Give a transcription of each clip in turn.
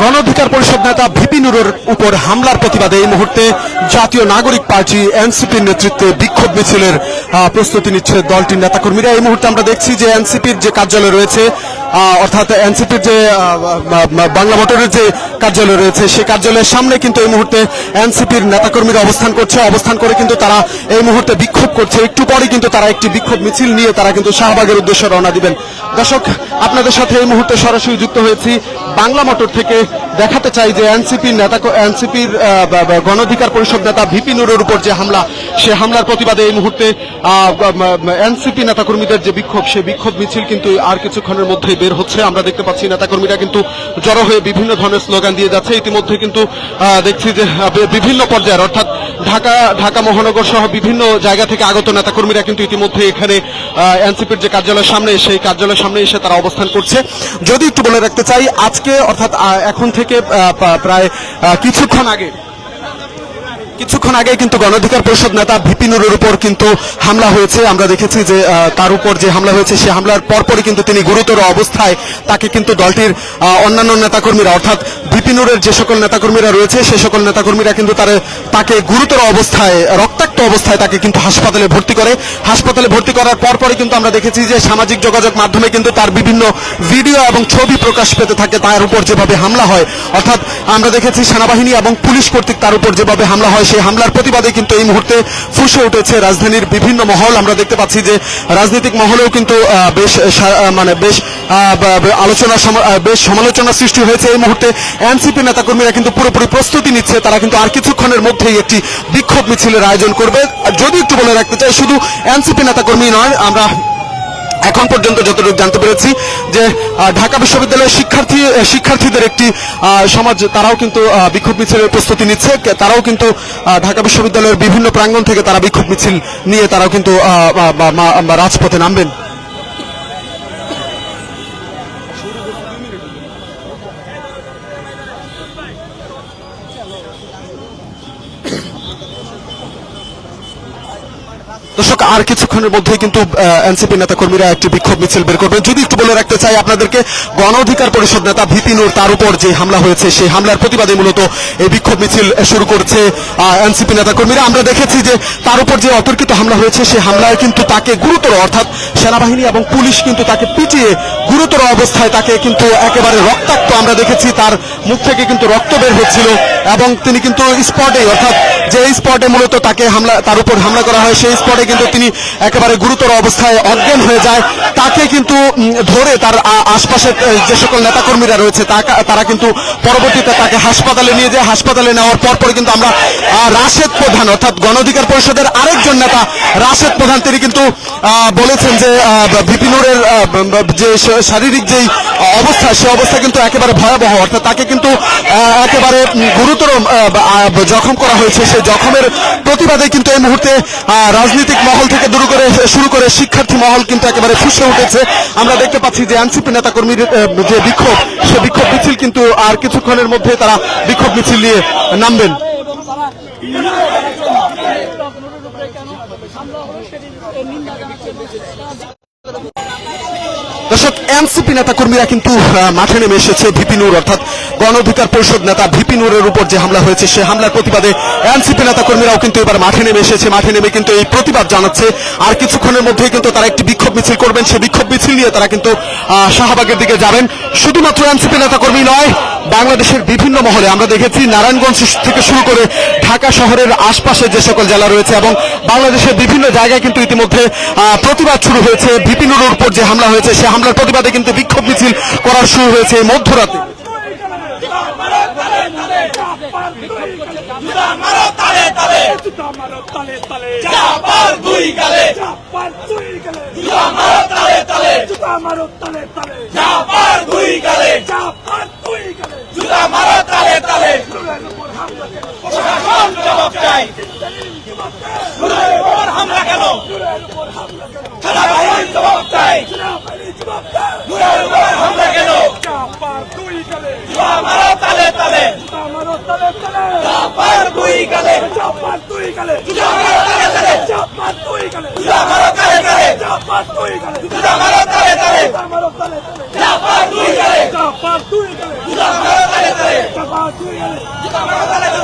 গণ অধিকার পরিষদ নেতা ভিপি নুরের উপর হামলার প্রতিবাদে এই মুহূর্তে জাতীয় নাগরিক পার্টি এনসিপির নেতৃত্বে বিক্ষোভ মিছিলের প্রস্তুতি নিচ্ছে দলটির নেতাকর্মীরা। এই মুহূর্তে আমরা দেখছি যে এনসিপির যে কার্যালয় রয়েছে অর্থাৎ এনসিপির যে বাংলা মোটরের যে কার্যালয় রয়েছে, সেই কার্যালয়ের সামনে কিন্তু এই মুহূর্তে এনসিপির নেতাকর্মীরা অবস্থান করছে। অবস্থান করে কিন্তু তারা এই মুহূর্তে বিক্ষোভ করছে। একটু পরে কিন্তু তারা একটি বিক্ষোভ মিছিল নিয়ে তারা কিন্তু শাহবাগের উদ্দেশ্যে রওনা দিবেন। দর্শক, আপনাদের সাথে এই মুহূর্তে সরাসরি যুক্ত হয়েছি বাংলা মোটর থেকে দেখাতে চাই যে এনসিপির নেতা এনসিপির গণ অধিকার পরিষদ নেতা ভিপি নুরের উপর যে হামলা, সে হামলার প্রতিবাদে এই মুহূর্তে এনসিপি নেতাকর্মীদের যে বিক্ষোভ সেই বিক্ষোভ মিছিল কিন্তু আর কিছুক্ষণের মধ্যেই বের হচ্ছে। আমরা দেখতে পাচ্ছি নেতাকর্মীরা কিন্তু জড়ো হয়ে বিভিন্ন ধরনের স্লোগান দিয়ে যাচ্ছে। ইতিমধ্যে কিন্তু দেখছি যে বিভিন্ন পর্যায়ের, অর্থাৎ ঢাকা ঢাকা মহানগর সহ বিভিন্ন জায়গা থেকে আগত নেতাকর্মীরা কিন্তু ইতিমধ্যে এখানে এনসিপির যে কার্যালয়ের সামনে, সেই কার্যালয়ের সামনে এসে তারা অবস্থান করছে। যদি একটু বলে রাখতে চাই, আজকে, অর্থাৎ এখন থেকে পা- প্রায় কিছুক্ষণ আগে কিছুক্ষণ আগে কিন্তু গণ অধিকার পরিষদ নেতা ভিপি নুরের উপর কিন্তু হামলা হয়েছে। আমরা দেখেছি যে তার উপর যে হামলা হয়েছে, সে হামলার পরপরই কিন্তু তিনি গুরুতর অবস্থায় তাকে কিন্তু দলটির অন্যান্য নেতাকর্মীরা, অর্থাৎ ভিপি নুরের যে সকল নেতাকর্মীরা রয়েছে, সে সকল নেতাকর্মীরা কিন্তু তার, তাকে গুরুতর অবস্থায়, রক্তাক্ত অবস্থায় তাকে কিন্তু হাসপাতালে ভর্তি করে। হাসপাতালে ভর্তি করার পরপরই কিন্তু আমরা দেখেছি যে, সামাজিক যোগাযোগ মাধ্যমে কিন্তু তার বিভিন্ন ভিডিও এবং ছবি প্রকাশ পেতে থাকে, তার উপর যেভাবে হামলা হয়। অর্থাৎ আমরা দেখেছি সেনাবাহিনী এবং পুলিশ কর্তৃক তার উপর যেভাবে হামলা হয় সেই হামলার প্রতিবাদে কিন্তু এই মুহূর্তে ফুসে উঠেছে রাজধানীর বিভিন্ন মহল। আমরা দেখতে পাচ্ছি যে রাজনৈতিক মহলেও কিন্তু বেশ মানে বেশ আলোচনা বেশ সমালোচনা সৃষ্টি হয়েছে এই মুহূর্তে। এনসিপি নেতাকর্মীরা কিন্তু পুরোপুরি প্রস্তুতি নিচ্ছে। তারা কিন্তু আর কিছুক্ষণের মধ্যেই একটি বিক্ষোভ মিছিলের আয়োজন করবে। যদি একটু বলে রাখতে চাই, শুধু এনসিপি নেতাকর্মী নয়, আমরা এখন পর্যন্ত যতটুকু জানতে পেরেছি যে ঢাকা বিশ্ববিদ্যালয়ের শিক্ষার্থী শিক্ষার্থীদের একটি সমাজ, তারাও কিন্তু বিক্ষোভ মিছিলের প্রস্তুতি নিচ্ছে। তারাও কিন্তু ঢাকা বিশ্ববিদ্যালয়ের বিভিন্ন প্রাঙ্গণ থেকে তারা বিক্ষোভ মিছিল নিয়ে তারাও কিন্তু রাজপথে নামবেন। আর কিছুক্ষণের মধ্যেই কিন্তু এনসিপি নেতা কর্মীরা একটি বিক্ষোভ মিছিল বের করবেন যদি একটু বলে রাখতে চাই, আপনাদেরকে গণ অধিকার পরিষদ নেতা ভিপি নূর, তার উপর যে হামলা হয়েছে, সেই হামলার প্রতিবাদে মূলত এই বিক্ষোভ মিছিল শুরু করছে এনসিপি নেতা কর্মীরা আমরা দেখেছি যে তার উপর যে অতর্কিত হামলা হয়েছে সেই হামলায় কিন্তু তাকে গুরুতর, অর্থাৎ সেনাবাহিনী এবং পুলিশ কিন্তু তাকে পিটিয়ে গুরুতর অবস্থায় তাকে কিন্তু একেবারে রক্তাক্ত। আমরা দেখেছি তার মুখ থেকে কিন্তু রক্ত বের হচ্ছিল এবং তিনি কিন্তু স্পটে, অর্থাৎ যে স্পটে মূলত তাকে হামলা, তার উপর হামলা করা হয়, সেই স্পটে কিন্তু তিনি একেবারে গুরুতর অবস্থায় অজ্ঞান হয়ে যায়। তাকে কিন্তু ধরে তার আশপাশে যে সকল নেতাকর্মীরা রয়েছে তারা কিন্তু পরবর্তীতে তাকে হাসপাতালে নিয়ে যায়। হাসপাতালে নেওয়ার পর পরে কিন্তু আমরা রাশেদ প্রধান, অর্থাৎ গণ অধিকার পরিষদের আরেকজন নেতা রাশেদ প্রধান, তিনি কিন্তু বলেছেন যে বিপিনুরের যে শারীরিক যেই অবস্থা, সে অবস্থা কিন্তু একেবারে ভয়াবহ। অর্থাৎ তাকে কিন্তু একেবারে গুরুতর জখম করা হয়েছে। সেই জখমের প্রতিবাদে কিন্তু এই মুহূর্তে রাজনৈতিক মহল থেকে দূর করে, শুরু করে শিক্ষার্থী মহল কিন্তু একেবারে ফুসে উঠেছে। আমরা দেখতে পাচ্ছি যে এনসিপি নেতাকর্মীর যে বিক্ষোভ, সে বিক্ষোভ মিছিল কিন্তু আর কিছুক্ষণের মধ্যে তারা বিক্ষোভ মিছিল নিয়ে নামবেন। দর্শক এনসিপি নেতাকর্মীরা কিন্তু মাঠে নেমে এসেছে ভিপিনুর অর্থাৎ গণ অধিকার পরিষদ নেতা ভিপিনুরের উপর যে হামলা হয়েছে সেই হামলার প্রতিবাদে এনসিপি নেতাকর্মীরাও কিন্তু এবার মাঠে নেমে এসেছে, মাঠে নেমে কিন্তু এই প্রতিবাদ জানাচ্ছে। আর কিছুক্ষণের মধ্যেই কিন্তু তারা একটি বিক্ষোভ মিছিল করবেন সেই বিক্ষোভ মিছিল নিয়ে তারা কিন্তু শাহবাগের দিকে যাবেন। শুধুমাত্র এনসিপি নেতা কর্মী নয়, বাংলাদেশের বিভিন্ন মহলে আমরা দেখেছি, নারায়ণগঞ্জ থেকে শুরু করে ঢাকা শহরের আশপাশে যে সকল জেলা রয়েছে এবং বাংলাদেশের বিভিন্ন জায়গায় কিন্তু ইতিমধ্যে প্রতিবাদ শুরু হয়েছে। ভিপিনুরের উপর যে হামলা হয়েছে, সে হামলার প্রতিবাদে কিন্তু বিক্ষোভ মিছিল করা শুরু হয়েছে এই মধ্যরাতে। মারো তালে তালে। প্রশাসন জবাব চাই। নুরের উপর হামলা কেন? কেন সেনাবাহিনীর জবাব চাই। নুরের উপর হামলা কেন? মারো তালে তালে তালে। তালে চাপার দুই গালে। চাপার দুই গেলে মারো তালে তালে। চাপার দুই গেলে মারো তালে তালে। চাপার দুই গেলে মারো তালে তালে। মারো তালে তালে চাপার দুই গালে চাপার দুই গেলে জুতা মারো তালে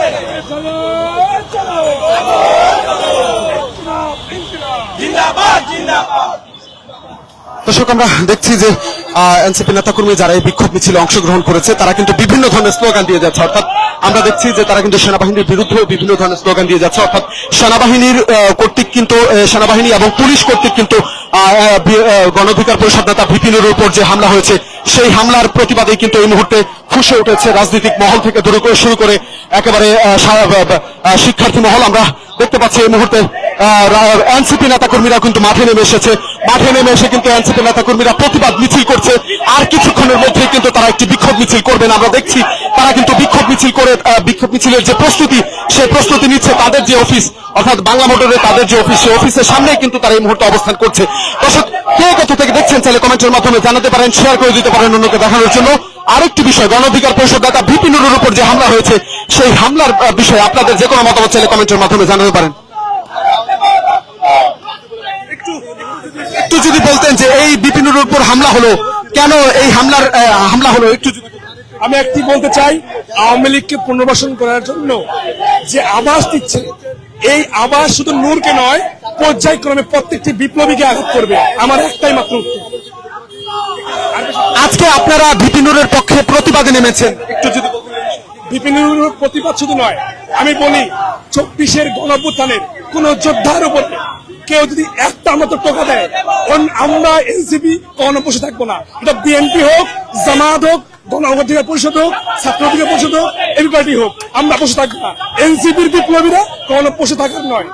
জিন্দাবাদ দর্শক, আমরা দেখছি যে এনসিপি নেতাকর্মী যারা এই বিক্ষোভ মিছিলে অংশগ্রহণ করেছে, তারা কিন্তু বিভিন্ন ধরনের স্লোগান দিয়ে যাচ্ছে। অর্থাৎ আমরা দেখছি যে তারা কিন্তু সেনাবাহিনীর বিরুদ্ধে বিভিন্ন ধরনের স্লোগান দিয়ে যাচ্ছে। অর্থাৎ সেনাবাহিনীর কর্তৃক কিন্তু সেনাবাহিনী এবং পুলিশ কর্তৃক কিন্তু গণঅধিকার পরিষদ নেতা ভিপিনের উপর যে হামলা হয়েছে, সেই হামলার প্রতিবাদে কিন্তু এই মুহূর্তে ফুসে উঠেছে রাজনৈতিক মহল থেকে দূর করে শুরু করে একেবারে শিক্ষার্থী মহল। আমরা দেখতে পাচ্ছি এই মুহূর্তে এনসিপি নেতাকর্মীরা কিন্তু মাঠে নেমে এসেছে। মাঠে নেমে এসে কিন্তু এনসিপি নেতাকর্মীরা প্রতিবাদ মিছিল করছে। আর কিছুক্ষণের মধ্যেই কিন্তু তারা একটি বিক্ষোভ মিছিল করবেন আমরা দেখছি তারা কিন্তু বিক্ষোভ মিছিল করে বিক্ষোভ মিছিলের যে প্রস্তুতি, সেই প্রস্তুতি নিচ্ছে তাদের যে অফিস, অর্থাৎ বাংলা মোটরের তাদের যে অফিস, সেই অফিসের সামনে কিন্তু তারা এই মুহূর্তে অবস্থান করছে। দর্শক, কে কোথা থেকে দেখছেন চাইলে কমেন্টের মাধ্যমে জানাতে পারেন শেয়ার করে দিতে পারেন অন্যকে দেখানোর জন্য। আরেকটি বিষয়, গণ অধিকার পরিষদ নেতা ভিপি উপর যে হামলা হয়েছে, সেই হামলার বিষয়ে আপনাদের যে কোনো মতামত চাইলে কমেন্টের মাধ্যমে জানাতে পারেন একটু যদি বলতেন যে এই বিপিনুর উপর হামলা হলো কেন এই হামলার হামলা হলো? একটু যদি আমি একটি বলতে চাই আওয়ামী লীগকে পুনর্বাসন করার জন্য যে আবাস দিচ্ছে এই আবাস শুধু নূরকে নয় পর্যায়ক্রমে প্রত্যেকটি বিপ্লবীকে আঘাত করবে। আমার একটাই মাত্র উত্তর। আজকে আপনারা বিপিনুরের পক্ষে প্রতিবাদে নেমেছেন। একটু যদি বলতেন। বিপিনুর প্রতিবাদ শুধু নয় আমি বলি চব্বিশের গণভ্যুত্থানের কোন যোদ্ধার উপর কেউ যদি একটা মতো টোকা দেয় আমরা এনসিপি কখনো বসে থাকব না। এটা বিএনপি হোক, জামাত হোক গণ পরিষদ হোক ছাত্র অধিকার পরিষদ হোক পার্টি হোক, আমরা বসে থাকব না। এনসিপির বিপ্লবীরা কখনো বসে থাকার নয়।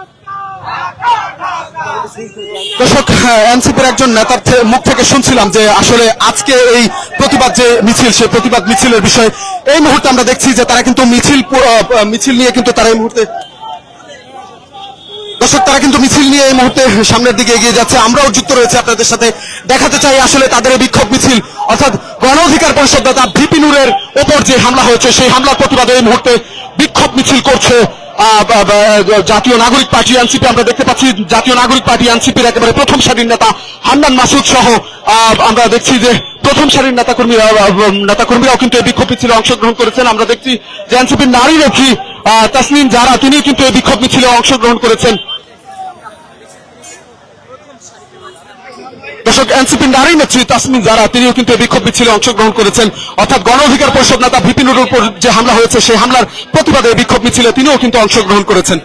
দর্শক এনসিপির একজন নেতার মুখ থেকে শুনছিলাম যে আসলে আজকে এই প্রতিবাদ যে মিছিল, সেই প্রতিবাদ মিছিলের বিষয় এই মুহূর্তে আমরা দেখছি যে তারা কিন্তু মিছিল মিছিল নিয়ে কিন্তু তারা এই মুহূর্তে দর্শক তারা কিন্তু মিছিল নিয়ে এই মুহূর্তে সামনের দিকে এগিয়ে যাচ্ছে। আমরাও যুক্ত রয়েছে আপনাদের সাথে। দেখাতে চাই আসলে তাদের এই বিক্ষোভ মিছিল। অর্থাৎ গণ অধিকার পরিষদ নেতা ভিপি নুরের ওপর যে হামলা হয়েছে সেই হামলার প্রতিবাদে এই মুহূর্তে বিক্ষোভ মিছিল করছে জাতীয় নাগরিক পার্টি এনসিপি। আমরা দেখতে পাচ্ছি জাতীয় নাগরিক পার্টি এনসিপির একেবারে প্রথম সারির নেতা হান্নান মাসুদ সহ আমরা দেখছি যে প্রথম সারির নেতাকর্মীরা আহ, নেতাকর্মীরাও কিন্তু এই বিক্ষোভ মিছিলে অংশগ্রহণ করেছেন। আমরা দেখছি যে এনসিপির নারী রক্ষী তাসনিম যারা তিনি কিন্তু এই বিক্ষোভ মিছিলে অংশগ্রহণ করেছেন। দর্শক, এনসিপি নারী নেত্রী তাসমিন যারা তিনিও কিন্তু এই বিক্ষোভ মিছিলে অংশগ্রহণ করেছেন। অর্থাৎ গণ অধিকার পরিষদ নেতা ভিপিনুর উপর যে হামলা হয়েছে, সেই হামলার প্রতিবাদে এই বিক্ষোভ মিছিলে তিনিও কিন্তু অংশগ্রহণ করেছেন।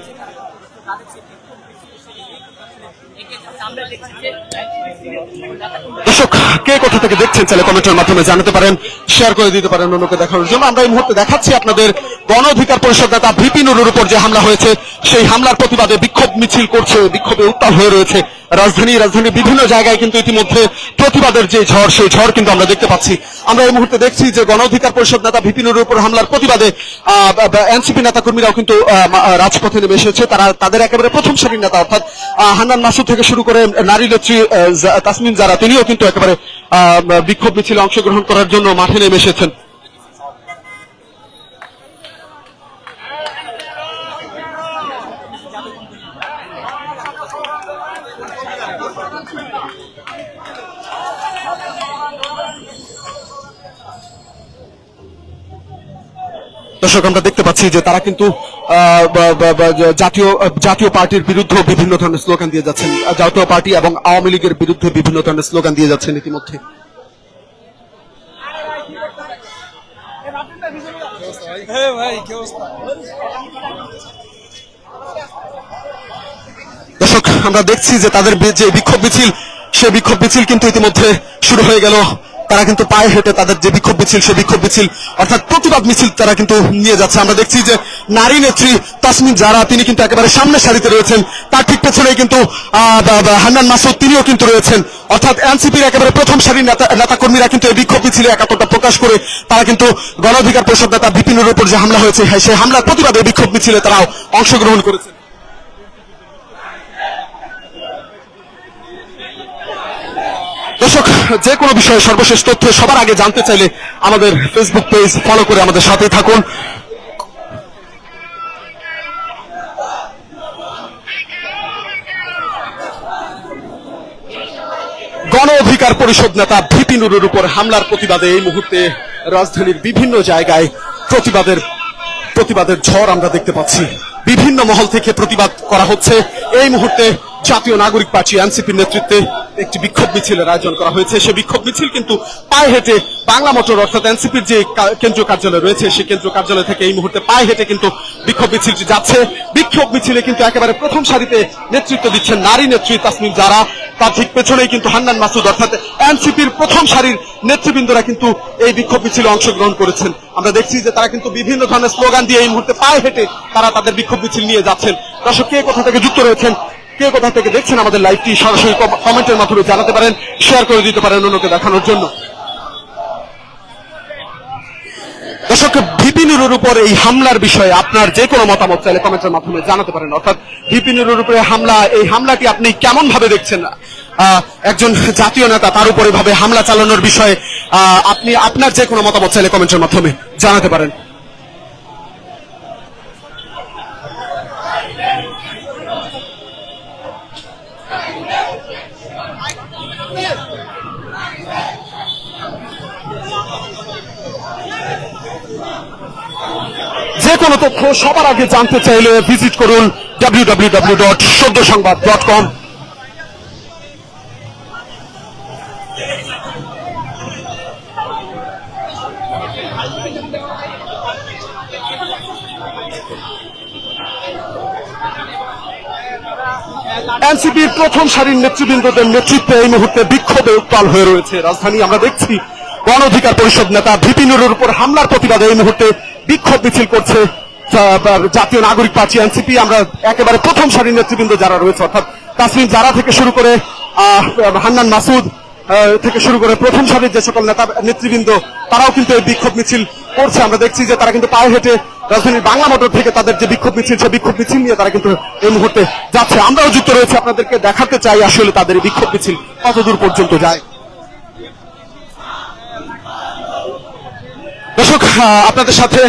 কে কোথা থেকে দেখছেন চাইলে কমেন্টের মাধ্যমে জানাতে পারেন শেয়ার করে দিতে পারেন অন্যকে দেখানোর জন্য। আমরা এই মুহূর্তে দেখাচ্ছি আপনাদের গণ অধিকার পরিষদ নেতা ভিপি নুরুর উপর যে হামলা হয়েছে, সেই হামলার প্রতিবাদে বিক্ষোভ মিছিল করছে, বিক্ষোভে উত্তাল হয়ে রয়েছে রাজধানী। রাজধানীর বিভিন্ন জায়গায় কিন্তু ইতিমধ্যে প্রতিবাদের যে ঝড়, সেই ঝড় কিন্তু আমরা দেখতে পাচ্ছি। আমরা এই মুহূর্তে দেখছি যে গণ অধিকার পরিষদ নেতা ভিপি নুরুর উপর হামলার প্রতিবাদে এনসিপি নেতা কর্মীরাও কিন্তু রাজপথে নেমে এসেছে। তারা, তাদের একেবারে প্রথম সারির নেতা অর্থাৎ হান্নান মাসুদ থেকে শুরু করে নারী নেত্রী তাসমিন যারা তিনিও কিন্তু একেবারে বিক্ষোভ মিছিলে অংশগ্রহণ করার জন্য মাঠে নেমে এসেছেন। দর্শক, আমরা দেখতে পাচ্ছি যে তারা কিন্তু জাতীয় জাতীয় পার্টির বিরুদ্ধে বিভিন্ন ধরনের স্লোগান দিয়ে যাচ্ছেন। জাতীয় পার্টি এবং আওয়ামী লীগের বিরুদ্ধে বিভিন্ন ধরনের স্লোগান দিয়ে যাচ্ছেন ইতিমধ্যে। দর্শক আমরা দেখছি যে তাদের যে বিক্ষোভ মিছিল সে বিক্ষোভ মিছিল কিন্তু ইতিমধ্যে শুরু হয়ে গেল। তারা কিন্তু পায়ে হেঁটে তাদের যে বিক্ষোভ মিছিল সে বিক্ষোভ মিছিল অর্থাৎ প্রতিবাদ মিছিল তারা কিন্তু নিয়ে যাচ্ছে। আমরা দেখছি যে নারী নেত্রী তাসমিন যারা তিনি কিন্তু একেবারে সামনে সারিতে রয়েছেন। তার ঠিক পেছনেই কিন্তু হান্নান মাসুদ তিনিও কিন্তু রয়েছেন। অর্থাৎ এনসিপির একেবারে প্রথম সারির নেতা নেতাকর্মীরা কিন্তু এই বিক্ষোভ মিছিলে একাত্মতা প্রকাশ করে তারা কিন্তু গণ অধিকার পরিষদ নেতা বিপিনের উপর যে হামলা হয়েছে হ্যাঁ, সেই হামলার প্রতিবাদে বিক্ষোভ মিছিলে তারাও অংশগ্রহণ করেছেন। দর্শক যে কোনো বিষয়ে সর্বশেষ তথ্য সবার আগে জানতে চাইলে আমাদের ফেসবুক পেজ ফলো করে আমাদের সাথে থাকুন গণ অধিকার পরিষদ নেতা ভিপি নুরুর উপর হামলার প্রতিবাদে এই মুহূর্তে রাজধানীর বিভিন্ন জায়গায় প্রতিবাদের প্রতিবাদের ঝড় আমরা দেখতে পাচ্ছি। বিভিন্ন মহল থেকে প্রতিবাদ করা হচ্ছে। এই মুহূর্তে জাতীয় নাগরিক পার্টি এনসিপির নেতৃত্বে একটি বিক্ষোভ মিছিলের আয়োজন করা হয়েছে। সেই বিক্ষোভ মিছিল কিন্তু পায়ে হেঁটে বাংলা মোটর অর্থাৎ এনসিপির যে কেন্দ্রীয় কার্যালয় রয়েছে, সেই কেন্দ্রীয় কার্যালয় থেকে এই মুহূর্তে পায়ে হেঁটে কিন্তু বিক্ষোভ মিছিলটি যাচ্ছে। বিক্ষোভ মিছিলে কিন্তু একেবারে প্রথম সারিতে নেতৃত্ব দিচ্ছেন নারী নেত্রী তাসমিন যারা তার ঠিক পেছনেই কিন্তু হান্নান মাসুদ, অর্থাৎ এনসিপির প্রথম সারির নেতৃবৃন্দরা কিন্তু এই বিক্ষোভ মিছিলে অংশগ্রহণ করেছেন। আমরা দেখছি যে তারা কিন্তু বিভিন্ন ধরনের স্লোগান দিয়ে এই মুহূর্তে পায়ে হেঁটে তারা তাদের বিক্ষোভ মিছিল নিয়ে যাচ্ছেন। দর্শক, কে কোথা থেকে যুক্ত রয়েছেন? কে কোথা থেকে দেখছেন আমাদের লাইভটি সরাসরি কমেন্টের মাধ্যমে জানাতে পারেন শেয়ার করে দিতে পারেন অন্যকে দেখানোর জন্য। দর্শক ভিপি নুরুর উপর এই হামলার বিষয়ে আপনার যে কোনো মতামত চাইলে কমেন্টের মাধ্যমে জানাতে পারেন। অর্থাৎ উপরে হামলা, এই হামলাটি আপনি কেমন ভাবে দেখছেন একজন জাতীয় নেতা, তার উপরে ভাবে হামলা চালানোর বিষয়ে আপনি আপনার যে কোনো মতামত চাইলে কমেন্টের মাধ্যমে জানাতে পারেন। যে কোনো তথ্য সবার আগে জানতে চাইলে ভিজিট করুন ডাব্লিউ ডাব্লিউ ডাব্লিউ ডট সদ্য সংবাদ ডট কম এনসিপির প্রথম সারির নেতৃবৃন্দদের নেতৃত্বে এই মুহূর্তে বিক্ষোভে উত্তাল হয়ে রয়েছে। রাজধানী আমরা দেখছি, গণ অধিকার পরিষদ নেতা ভিপি নুরুর উপর হামলার প্রতিবাদে এই মুহূর্তে বিক্ষোভ মিছিল করছে জাতীয় নাগরিক পার্টি এনসিপি। আমরা একেবারে প্রথম সারির নেতৃবৃন্দ যারা রয়েছে, অর্থাৎ তাসমিন জারা থেকে শুরু করে হান্নান মাসুদ থেকে শুরু করে প্রথম সারির যে সকল নেতা নেতৃবৃন্দ, তারাও কিন্তু এই বিক্ষোভ মিছিল করছে। আমরা দেখছি যে তারা কিন্তু পায়ে হেঁটে রাজধানীর বাংলা মোটর থেকে তাদের যে বিক্ষোভ মিছিল, সেই বিক্ষোভ মিছিল নিয়ে তারা কিন্তু এই মুহূর্তে যাচ্ছে। আমরাও যুক্ত রয়েছে। আপনাদেরকে দেখাতে চাই আসলে তাদের বিক্ষোভ মিছিল কত দূর পর্যন্ত যায়। দর্শক আপনাদের সাথে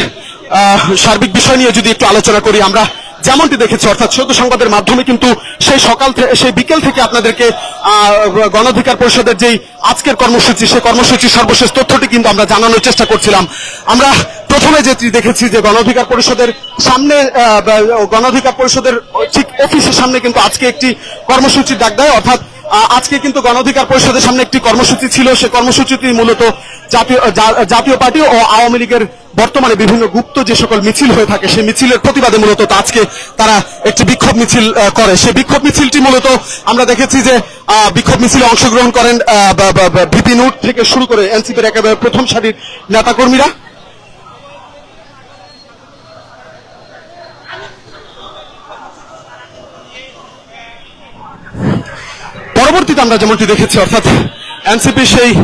সার্বিক বিষয় নিয়ে যদি একটু আলোচনা করি, আমরা যেমনটি দেখেছি, অর্থাৎ সদ্য সংবাদের মাধ্যমে কিন্তু সেই সকাল থেকে সেই বিকেল থেকে আপনাদেরকে গণাধিকার পরিষদের যেই আজকের কর্মসূচি, সেই কর্মসূচির সর্বশেষ তথ্যটি কিন্তু আমরা জানানোর চেষ্টা করছিলাম। আমরা প্রথমে যেটি দেখেছি যে গণঅধিকার পরিষদের সামনে গণাধিকার পরিষদের ঠিক অফিসের সামনে কিন্তু আজকে একটি কর্মসূচির ডাক দেয়, অর্থাৎ আজকে কিন্তু গণঅধিকার পরিষদের সামনে একটি কর্মসূচি ছিল। সে কর্মসূচিটি মূলত জাতীয় জাতীয় পার্টি ও আওয়ামী লীগের বর্তমানে বিভিন্ন গুপ্ত যে সকল মিছিল হয়ে থাকে, সেই মিছিলের প্রতিবাদে মূলত আজকে তারা একটি বিক্ষোভ মিছিল করে। সেই বিক্ষোভ মিছিলটি মূলত আমরা দেখেছি যে বিক্ষোভ মিছিলে অংশগ্রহণ করেন ভিপি নুট থেকে শুরু করে এনসিপির একেবারে প্রথম সারির নেতাকর্মীরা পরবর্তীতে আমরা যেমনটি দেখেছি, অর্থাৎ এনসিপি সেই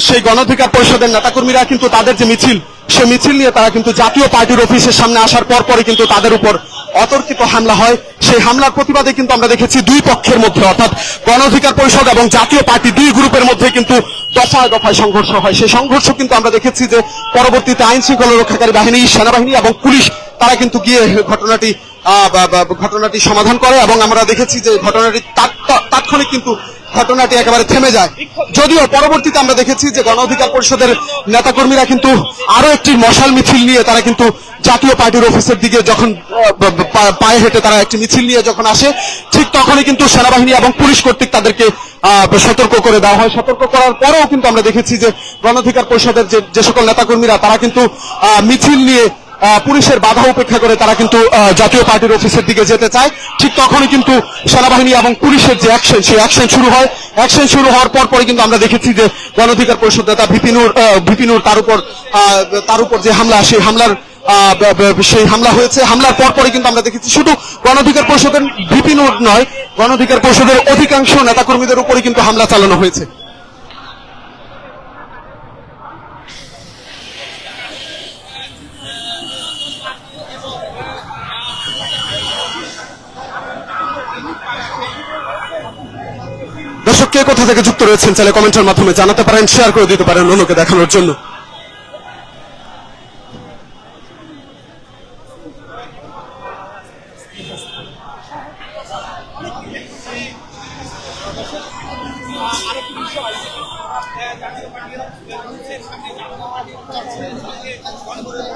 সেই গণঅধিকার পরিষদের নেতাকর্মীরা কিন্তু তাদের যে মিছিল সেই মিছিল নিয়ে তারা কিন্তু জাতীয় পার্টির অফিসের সামনে আসার পর পরে কিন্তু তাদের উপর অতর্কিত হামলা হয়। সেই হামলার প্রতিবাদে কিন্তু আমরা দেখেছি দুই পক্ষের মধ্যে, অর্থাৎ গণঅধিকার পরিষদ এবং জাতীয় পার্টি দুই গ্রুপের মধ্যে কিন্তু দফায় দফায় সংঘর্ষ হয়। সেই সংঘর্ষ কিন্তু আমরা দেখেছি যে পরবর্তীতে আইন শৃঙ্খলা রক্ষাকারী বাহিনী, সেনাবাহিনী এবং পুলিশ, তারা কিন্তু গিয়ে ঘটনাটি ঘটনাটি সমাধান করে এবং আমরা দেখেছি যে ঘটনাটি তাৎ- তা- তাৎক্ষণিক কিন্তু ঘটনাটি একেবারে থেমে যায়। যদিও পরবর্তীতে আমরা দেখেছি যে গণ অধিকার পরিষদের নেতাকর্মীরা কিন্তু আরও একটি মশাল মিছিল নিয়ে তারা কিন্তু জাতীয় পার্টির অফিসের দিকে যখন পায়ে হেঁটে তারা একটি মিছিল নিয়ে যখন আসে, ঠিক তখনই কিন্তু সেনাবাহিনী এবং পুলিশ কর্তৃক তাদেরকে সতর্ক করে দেওয়া হয়। সতর্ক করার পরেও কিন্তু আমরা দেখেছি যে গণ অধিকার পরিষদের যে সকল নেতাকর্মীরা, তারা কিন্তু মিছিল নিয়ে পুলিশের বাধা উপেক্ষা করে তারা কিন্তু জাতীয় পার্টির অফিসের দিকে যেতে চায়। ঠিক তখনই কিন্তু সেনাবাহিনী এবং পুলিশের যে অ্যাকশন সেই অ্যাকশন শুরু হয়। অ্যাকশন শুরু হওয়ার পর পরে কিন্তু আমরা দেখেছি যে গণঅধিকার পরিষদ নেতা ভিপিনুর ভিপিনুর তার উপর তার উপর যে হামলা, সেই হামলার সেই হামলা হয়েছে। হামলার পর পরে কিন্তু আমরা দেখেছি শুধু গণঅধিকার পরিষদের ভিপিনুর নয় গণঅধিকার পরিষদের অধিকাংশ নেতাকর্মীদের উপরই কিন্তু হামলা চালানো হয়েছে। দর্শক, কে কোথা থেকে যুক্ত রয়েছেন চাইলে কমেন্টের মাধ্যমে জানাতে পারেন শেয়ার করে দিতে পারেন অন্যকে দেখানোর জন্য।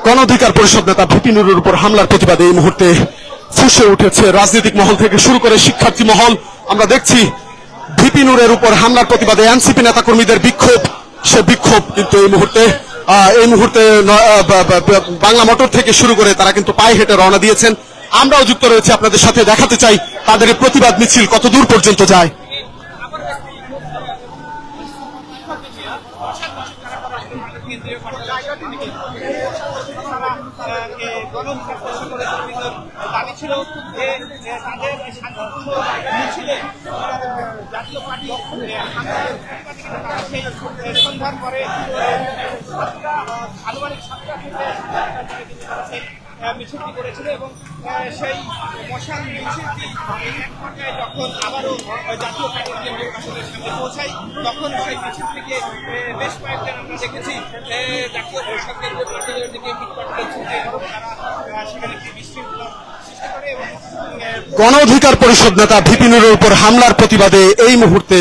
গণ অধিকার পরিষদ নেতা ভিপি উপর হামলার প্রতিবাদে এই মুহূর্তে ফুসে উঠেছে রাজনৈতিক মহল থেকে শুরু করে শিক্ষার্থী মহল। আমরা দেখছি ভিপি নুরের উপর হামলার প্রতিবাদে এনসিপি নেতাকর্মীদের বিক্ষোভ। সে বিক্ষোভ কিন্তু এই মুহূর্তে এই মুহূর্তে বাংলা মোটর থেকে শুরু করে তারা কিন্তু পায়ে হেঁটে রওনা দিয়েছেন। আমরাও যুক্ত রয়েছে আপনাদের সাথে, দেখাতে চাই তাদের প্রতিবাদ মিছিল কত দূর পর্যন্ত যায়। দাবি ছিল যে তাদের শান্তিপূর্ণ মিছিলে জাতীয় পার্টি তারা সেই সন্ধান করে আনুমানিক সাতটা থেকে তারা মিছিলটি করেছিল এবং সেই মশাল মিছিলটি এক পর্যায়ে যখন আবারও জাতীয় কেন্দ্রীয় কার্যালয়ের সামনে পৌঁছায়, তখন সেই মিছিল থেকে বেশ কয়েকজন আমরা দেখেছি জাতীয় পোশাক কেন্দ্রীয় কার্যালয়ের দিকে তারা সেখানে একটি বিশৃঙ্খলা গণ অধিকার পরিষদ নেতা ভিপি নুরের উপর হামলার প্রতিবাদে এই মুহূর্তে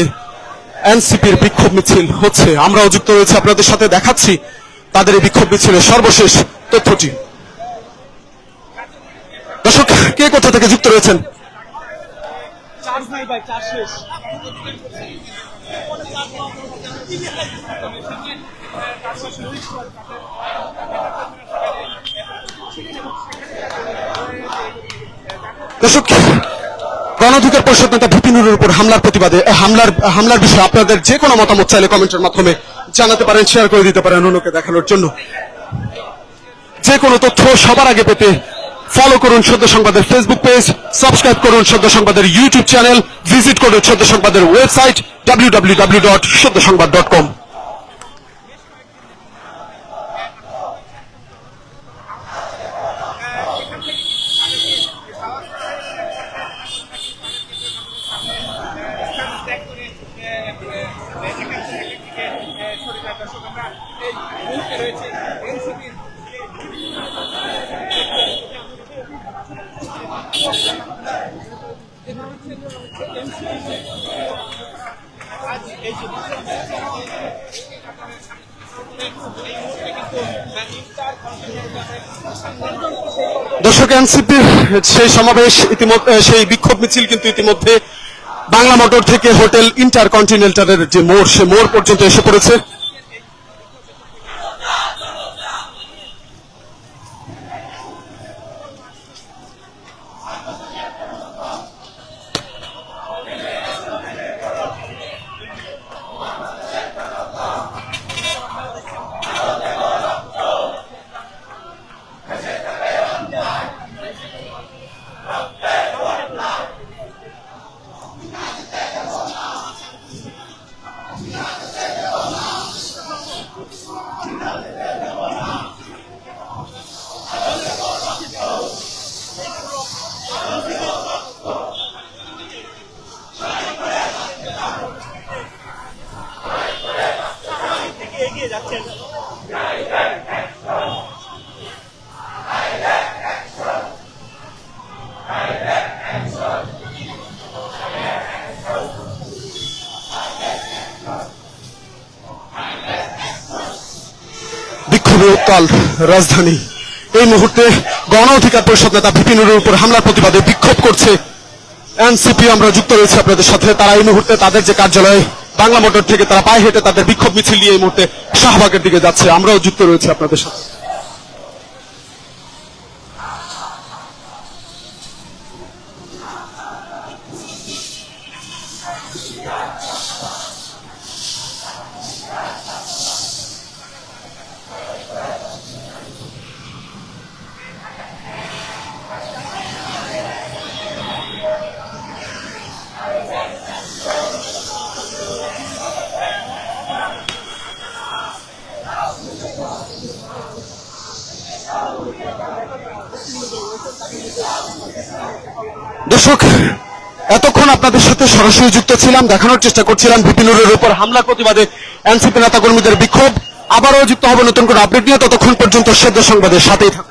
এনসিপির বিক্ষোভ মিছিল হচ্ছে। আমরাও যুক্ত রয়েছে, আপনাদের সাথে দেখাচ্ছি তাদের এই বিক্ষোভ মিছিলের সর্বশেষ তথ্যটি। দর্শক কে কোথা থেকে যুক্ত রয়েছেন? দর্শক গণ অধিকার পরিষদ নেতা ভিপি নুরের উপর হামলার প্রতিবাদে হামলার হামলার বিষয়ে আপনাদের যে কোনো মতামত চাইলে কমেন্টের মাধ্যমে জানাতে পারেন শেয়ার করে দিতে পারেন অন্যকে দেখানোর জন্য। যে কোনো তথ্য সবার আগে পেতে ফলো করুন সদ্য সংবাদের ফেসবুক পেজ সাবস্ক্রাইব করুন সদ্য সংবাদের ইউটিউব চ্যানেল ভিজিট করুন সদ্য সংবাদের website W W W dot সদ্য সংবাদ ডট কম স্থান ত্যাগ করে আহ, আহ, একাংশ একেক দিকে আহ, সরে যায় দর্শক আমরা এই মুহূর্তে রয়েছে এনসিপির দর্শক, এনসিপির সেই সমাবেশ ইতিমধ্যে সেই বিক্ষোভ মিছিল কিন্তু ইতিমধ্যে বাংলা মোটর থেকে হোটেল ইন্টার কন্টিনেন্টালের যে মোড়, সে মোড় পর্যন্ত এসে পড়েছে। উত্তাল রাজধানী। এই মুহূর্তে গণ অধিকার পরিষদ নেতা বিপিনুরের উপর হামলার প্রতিবাদে বিক্ষোভ করছে। এনসিপি, আমরা যুক্ত রয়েছে আপনাদের সাথে। তারা এই মুহূর্তে তাদের যে কার্যালয়ে, বাংলা মোটর থেকে তারা পায়ে হেঁটে তাদের বিক্ষোভ মিছিল নিয়ে এই মুহূর্তে শাহবাগের দিকে যাচ্ছে। আমরাও যুক্ত রয়েছে আপনাদের সাথে। সাথে সরাসরি যুক্ত ছিলাম, দেখানোর চেষ্টা করছিলাম ভিপিনুরের উপর হামলা, প্রতিবাদে এনসিপি নেতা কর্মীদের বিক্ষোভ। আবারও যুক্ত হবে নতুন করে আপডেট নিয়ে। ততক্ষণ পর্যন্ত সদ্য সংবাদের সাথেই থাকুন।